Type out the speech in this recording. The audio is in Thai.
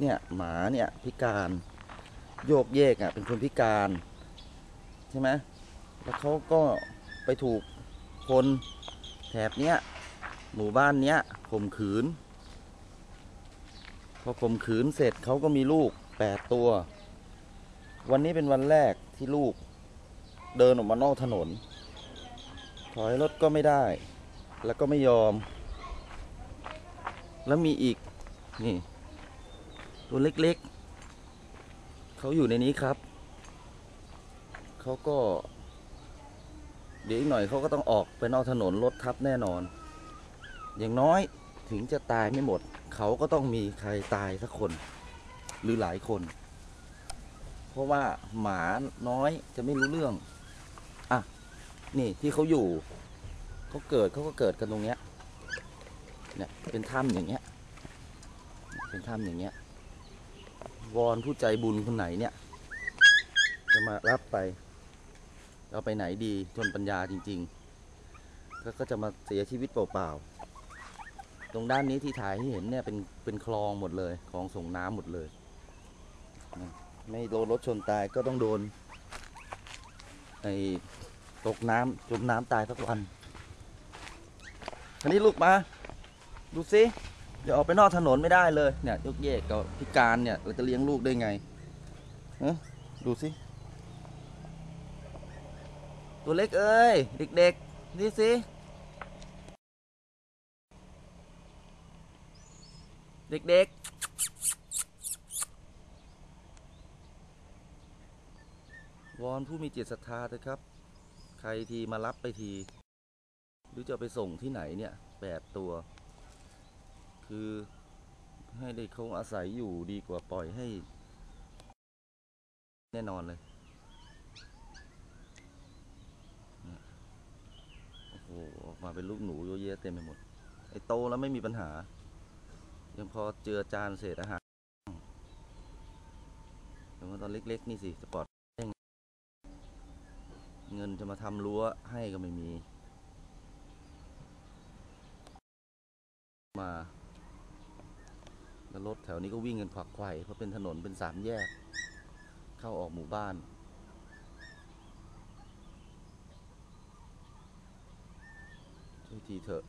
เนี่ยหมาเนี่ยพิการโยกเยกอะเป็นคนพิการใช่ไหมแล้วเขาก็ไปถูกคนแถบเนี้ยหมู่บ้านเนี้ยข่มขืน พอข่มขืนเสร็จเขาก็มีลูกแปดตัว วันนี้เป็นวันแรกที่ลูกเดินออกมานอกถนน ถอยรถก็ไม่ได้ แล้วก็ไม่ยอม แล้วมีอีกนี่ ตัวเล็กๆ เขาอยู่ในนี้ครับ เขาก็ เดี๋ยวอีกหน่อยเขาก็ต้องออกไปนอกถนนรถทับแน่นอน อย่างน้อยถึงจะตายไม่หมด เขาก็ต้องมีใครตายสักคน หรือหลายคน เพราะว่าหมาน้อยจะไม่รู้เรื่อง อะ นี่ที่เขาอยู่ เขาเกิดเขาก็เกิดกันตรงเนี้ย เนี่ยเป็นถ้ำอย่างเงี้ย เป็นถ้ำอย่างเงี้ย วอนผู้ใจบุญคนไหนเนี่ย จะมารับไป เอาไปไหนดีจนปัญญาจริงๆ แล้วก็จะมาเสียชีวิตเปล่าๆ ตรงด้านนี้ที่ถ่ายให้เห็นเนี่ยเป็นเป็นคลองหมดเลยคลองส่งน้ำหมดเลย ไม่โดนรถชนตายก็ต้องโดนไอ้ตกน้ำจมน้ำตายสักวันทีนี้ลูกมา ดูสิ เดี๋ยวออกไปนอกถนนไม่ได้เลยเนี่ยยกเยกกับพิการเนี่ยเราจะเลี้ยงลูกได้ไงฮะดูสิตัวเล็กเอ้ยเด็กๆนี่สิเด็กๆวอนผู้มีจิตศรัทธาเถอะครับ ใครทีมารับไปที หรือจะไปส่งที่ไหนเนี่ยแปดตัว คือให้ได้เขาอาศัยอยู่ดีกว่าปล่อยให้ แน่นอนเลย โอ้โห ออกมาเป็นลูกหนูเยอะแยะเต็มไปหมด ไอ้โตแล้วไม่มีปัญหา ยังพอเจือจานเศษอาหารแต่ว่าตอนเล็ก ๆ นี่สิจะปลอดได้ไงเงินจะมาทำรั้วให้ก็ไม่มี มา แล้วรถแถวนี้ก็วิ่งกันขวักไขว่เพราะเป็นถนนเป็นสามแยก เข้าออกหมู่บ้านทีเถอะ